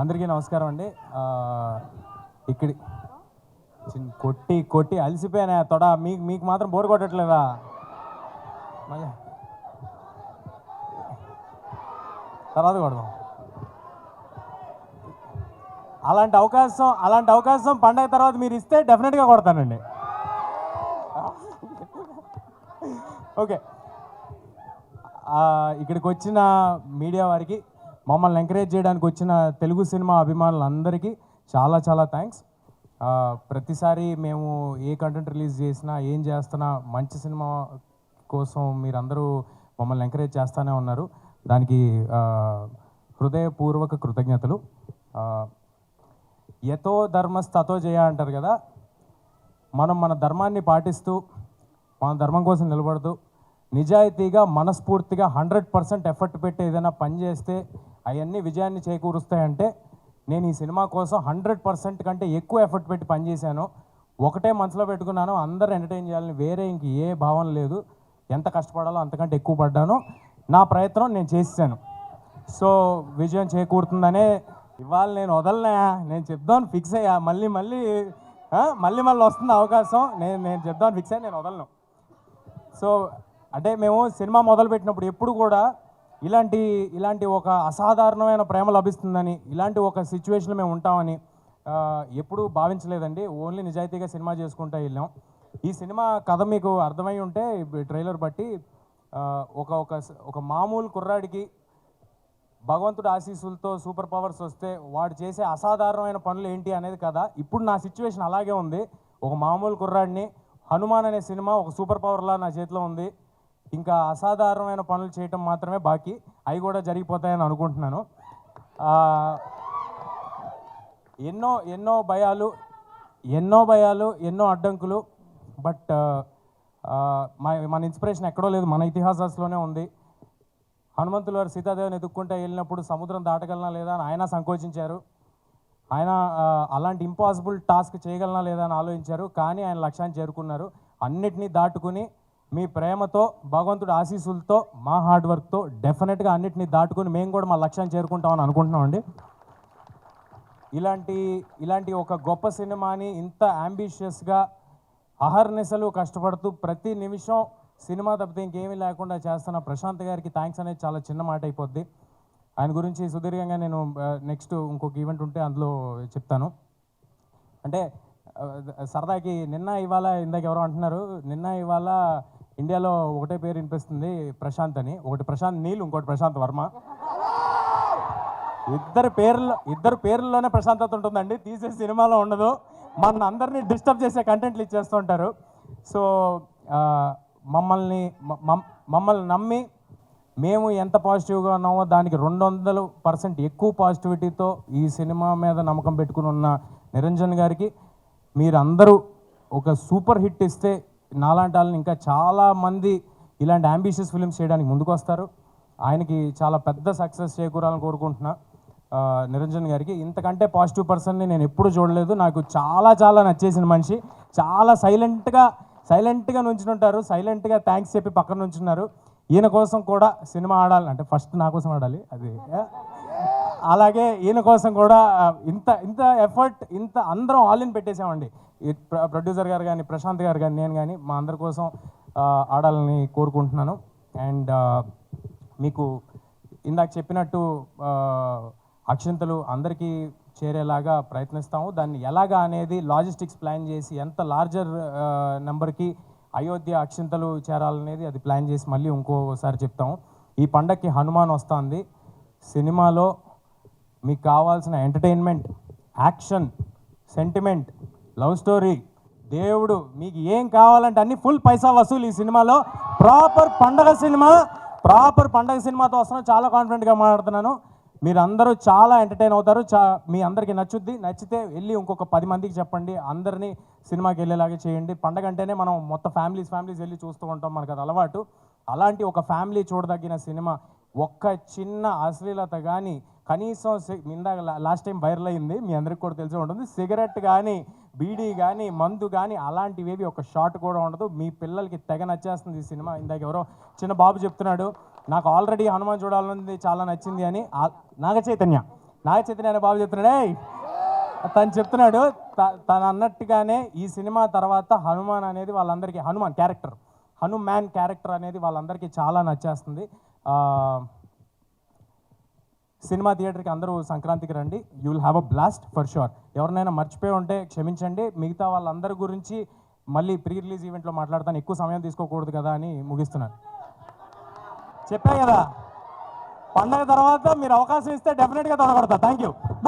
అందరికీ నమస్కారం అండి. ఇక్కడి చిన్న- కొట్టి కొట్టి అలసిపోయానా తొడ. మీకు మీకు మాత్రం బోర్ కొట్టట్లేదా? తర్వాత కొడదాం. అలాంటి అవకాశం అలాంటి అవకాశం పండగ తర్వాత మీరు ఇస్తే డెఫినెట్గా కొడతానండి. ఓకే. ఇక్కడికి వచ్చిన మీడియా వారికి మమ్మల్ని ఎంకరేజ్ చేయడానికి వచ్చిన తెలుగు సినిమా అభిమానులందరికీ చాలా చాలా థ్యాంక్స్ ప్రతిసారి మేము ఏ కంటెంట్ రిలీజ్ చేసినా ఏం చేస్తున్నా మంచి సినిమా కోసం మీరందరూ మమ్మల్ని ఎంకరేజ్ చేస్తూనే ఉన్నారు. దానికి హృదయపూర్వక కృతజ్ఞతలు. ఆ, యతో ధర్మస్తతో జయ అంటారు కదా మనం మన ధర్మాన్ని పాటిస్తూ మన ధర్మం కోసం నిలబడుతూ నిజాయితీగా మనస్ఫూర్తిగా హండ్రెడ్ పర్సెంట్ ఎఫర్ట్ పెట్టి ఏదైనా పని చేస్తే అవన్నీ విజయాన్ని చేకూరుస్తాయంటే నేను ఈ సినిమా కోసం హండ్రెడ్ పర్సెంట్ కంటే ఎక్కువ ఎఫర్ట్ పెట్టి పనిచేశాను. ఒకటే మనసులో పెట్టుకున్నాను అందరూ ఎంటర్టైన్ చేయాలని వేరే ఇంక ఏ భావన లేదు. ఎంత కష్టపడాలో అంతకంటే ఎక్కువ పడ్డాను. నా ప్రయత్నం నేను చేశాను సో విజయం చేకూరుతుందనే ఇవాళ నేను వదలనా? నేను చెప్దాను ఫిక్స్ అయ్యా. మళ్ళీ మళ్ళీ మళ్ళీ మళ్ళీ వస్తుంది అవకాశం. నేను నేను చెప్దాను ఫిక్స్ అయ్యా నేను వదలను. సో అంటే మేము సినిమా మొదలుపెట్టినప్పుడు ఎప్పుడు కూడా ఇలాంటి ఇలాంటి ఒక అసాధారణమైన ప్రేమ లభిస్తుందని ఇలాంటి ఒక సిచ్యువేషన్లో మేము ఉంటామని ఎప్పుడూ భావించలేదండి. ఓన్లీ నిజాయితీగా సినిమా చేసుకుంటూ వెళ్ళాం. ఈ సినిమా కథ మీకు అర్థమై ఉంటే ట్రైలర్ బట్టి ఒక ఒక ఒక మామూలు కుర్రాడికి భగవంతుడు ఆశీస్సులతో సూపర్ పవర్స్ వస్తే వాడు చేసే అసాధారణమైన పనులు ఏంటి అనేది కదా ఇప్పుడు నా సిచ్యువేషన్ అలాగే ఉంది. ఒక మామూలు కుర్రాడిని హనుమాన్ అనే సినిమా ఒక సూపర్ పవర్లా నా చేతిలో ఉంది. ఇంకా అసాధారణమైన పనులు చేయటం మాత్రమే బాకీ. అవి కూడా జరిగిపోతాయని అనుకుంటున్నాను. ఎన్నో ఎన్నో భయాలు ఎన్నో భయాలు ఎన్నో అడ్డంకులు బట్ మన ఇన్స్పిరేషన్ ఎక్కడో లేదు. మన ఇతిహాసాల్లోనే ఉంది. హనుమంతుల వారు సీతాదేవిని ఎదుక్కుంటే వెళ్ళినప్పుడు సముద్రం దాటగలనా లేదా అని ఆయన సంకోచించారు. ఆయన అలాంటి ఇంపాసిబుల్ టాస్క్ చేయగలనా లేదా అని ఆలోచించారు. కానీ ఆయన లక్ష్యాన్ని చేరుకున్నారు. అన్నిటినీ దాటుకుని మీ ప్రేమతో భగవంతుడి ఆశీస్సులతో మా హార్డ్ వర్క్తో డెఫినెట్గా అన్నిటినీ దాటుకుని మేము కూడా మా లక్ష్యాన్ని చేరుకుంటామని అనుకుంటున్నామండి ఇలాంటి ఇలాంటి ఒక గొప్ప సినిమాని ఇంత అంబిషియస్గా అహర్నిశలు కష్టపడుతూ ప్రతి నిమిషం సినిమా తప్పితే ఇంకేమీ లేకుండా చేస్తున్న ప్రశాంత్ గారికి థ్యాంక్స్ అనేది చాలా చిన్న మాట అయిపోద్ది. ఆయన గురించి సుదీర్ఘంగా నేను నెక్స్ట్ ఇంకొక ఈవెంట్ ఉంటే అందులో చెప్తాను. అంటే సరదాకి నిన్న ఇవాళ ఇందాక ఎవరో అంటున్నారు నిన్న ఇవాళ ఇండియాలో ఒకటే పేరు వినిపిస్తుంది ప్రశాంత్ అని. ఒకటి ప్రశాంత్ నీల్ ఇంకోటి ప్రశాంత్ వర్మ. ఇద్దరు పేర్లు ఇద్దరు పేర్లలోనే ప్రశాంతత ఉంటుందండి. తీసే సినిమాలో ఉండదు. మన అందరినీ డిస్టర్బ్ చేసే కంటెంట్లు ఇచ్చేస్తుంటారు సో మమ్మల్ని మమ్మల్ని నమ్మి మేము ఎంత పాజిటివ్గా ఉన్నామో దానికి రెండు వందలు పర్సెంట్ ఎక్కువ పాజిటివిటీతో ఈ సినిమా మీద నమ్మకం పెట్టుకుని ఉన్న నిరంజన్ గారికి మీరందరూ ఒక సూపర్ హిట్ ఇస్తే నాలాంటి వాళ్ళని ఇంకా చాలామంది ఇలాంటి అంబిషియస్ ఫిల్మ్స్ చేయడానికి ముందుకు వస్తారు. ఆయనకి చాలా పెద్ద సక్సెస్ చేకూరాలని కోరుకుంటున్నా. నిరంజన్ గారికి. ఇంతకంటే పాజిటివ్ పర్సన్ని నేను ఎప్పుడు చూడలేదు. నాకు చాలా చాలా నచ్చేసిన మనిషి. చాలా సైలెంట్గా సైలెంట్గా నుంచుంటారు సైలెంట్గా థ్యాంక్స్ చెప్పి పక్కన నుంచున్నారు. ఈయన కోసం కూడా సినిమా ఆడాలి. అంటే ఫస్ట్ నా కోసం ఆడాలి. అది. అలాగే ఈయన కోసం కూడా ఇంత ఇంత ఎఫర్ట్ ఇంత అందరం ఆల్ ఇన్ పెట్టేసామండి ఈ ప్రొడ్యూసర్ గారు కానీ ప్రశాంత్ గారు కానీ నేను కానీ మా అందరి కోసం ఆడాలని కోరుకుంటున్నాను. అండ్ మీకు ఇందాక చెప్పినట్టు అక్షంతలు అందరికీ చేరేలాగా ప్రయత్నిస్తాము. దాన్ని ఎలాగా అనేది లాజిస్టిక్స్ ప్లాన్ చేసి ఎంత లార్జర్ నెంబర్కి అయోధ్య అక్షింతలు చేరాలనేది అది ప్లాన్ చేసి మళ్ళీ ఇంకోసారి చెప్తాము. ఈ పండక్కి హనుమాన్ వస్తుంది. సినిమాలో మీకు కావాల్సిన entertainment action sentiment love story దేవుడు మీకు ఏం కావాలంటే అన్ని ఫుల్ పైసా వసూలు ఈ సినిమాలో. ప్రాపర్ పండగ సినిమా ప్రాపర్ పండగ సినిమాతో వస్తున్నాను. చాలా కాన్ఫిడెంట్గా మాట్లాడుతున్నాను. మీరు అందరూ చాలా ఎంటర్టైన్ అవుతారు. చా మీ అందరికీ నచ్చుద్ది. నచ్చితే వెళ్ళి ఇంకొక పది మందికి చెప్పండి. అందరినీ సినిమాకి వెళ్ళేలాగా చేయండి. పండగ అంటేనే మనం మొత్తం ఫ్యామిలీస్ ఫ్యామిలీస్ వెళ్ళి చూస్తూ ఉంటాం. మనకు అది అలవాటు. అలాంటి ఒక ఫ్యామిలీ చూడదగిన సినిమా ఒక్క చిన్న అశ్లీలత కానీ కనీసం సి- ఇందాక లాస్ట్ టైం వైరల్ అయింది మీ అందరికి కూడా తెలిసి ఉంటుంది. సిగరెట్ కానీ బీడీ కానీ మందు కానీ అలాంటివేవి ఒక షాట్ కూడా ఉండదు. మీ పిల్లలకి తెగ నచ్చేస్తుంది ఈ సినిమా. ఇందాక ఎవరో చిన్న బాబు చెప్తున్నాడు నాకు ఆల్రెడీ హనుమాన్ చూడాలని చాలా నచ్చింది అని. నాగ చైతన్య నాగ చైతన్య అనే బాబు చెప్తున్నాడే తను చెప్తున్నాడు త- తను అన్నట్టుగానే ఈ సినిమా తర్వాత హనుమాన్ అనేది వాళ్ళందరికీ హనుమాన్ క్యారెక్టర్ హనుమాన్ క్యారెక్టర్ అనేది వాళ్ళందరికీ చాలా నచ్చేస్తుంది. ఆ, సినిమా థియేటర్కి అందరూ సంక్రాంతికి రండి. You will have a blast for sure ఎవరినైనా మర్చిపోయి ఉంటే క్షమించండి. మిగతా వాళ్ళందరి గురించి మళ్ళీ ప్రీ రిలీజ్ ఈవెంట్లో మాట్లాడతాను. ఎక్కువ సమయం తీసుకోకూడదు కదా అని ముగిస్తున్నాను. చెప్పా కదా? పండగ తర్వాత మీరు అవకాశం ఇస్తే డెఫినెట్గా తొడగడతా థ్యాంక్ యూ